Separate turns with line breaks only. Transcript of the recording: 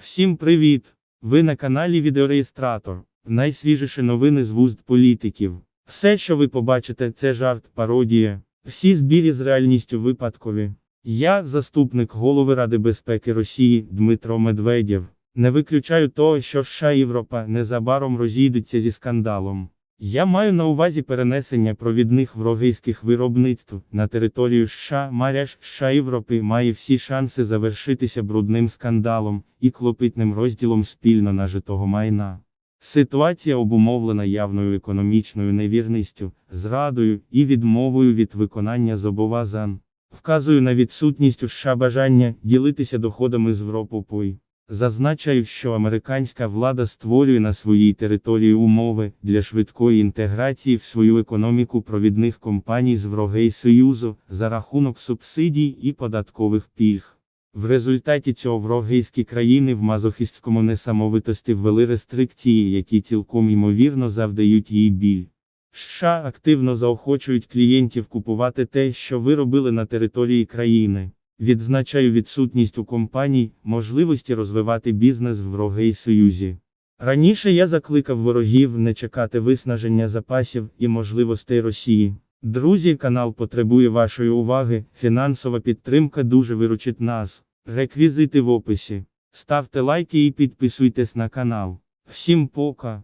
Всім привіт! Ви на каналі Відеореєстратор. Найсвіжіші новини з вуст політиків. Все, що ви побачите, це жарт, пародія. Всі збірі з реальністю випадкові. Я, заступник голови Ради безпеки Росії Дмитро Медведєв. Не виключаю того, що США Європа незабаром розійдуться зі скандалом. Я маю на увазі перенесення провідних врогейських виробництв на територію США. Маряж США Європи має всі шанси завершитися брудним скандалом і клопітним розділом спільно нажитого майна. Ситуація обумовлена явною економічною невірністю, зрадою і відмовою від виконання зобов'язань. Вказую на відсутність у США бажання ділитися доходами з Європою. Зазначаю, що американська влада створює на своїй території умови для швидкої інтеграції в свою економіку провідних компаній з врогей Союзу за рахунок субсидій і податкових пільг. В результаті цього врогейські країни в мазохістському несамовитості ввели рестрикції, які цілком ймовірно завдають їй біль. США активно заохочують клієнтів купувати те, що виробили на території країни. Відзначаю відсутність у компаній можливості розвивати бізнес в Врогей Союзі. Раніше я закликав ворогів не чекати виснаження запасів і можливостей Росії. Друзі, канал потребує вашої уваги, фінансова підтримка дуже виручить нас. Реквізити в описі. Ставте лайки і підписуйтесь на канал. Всім пока!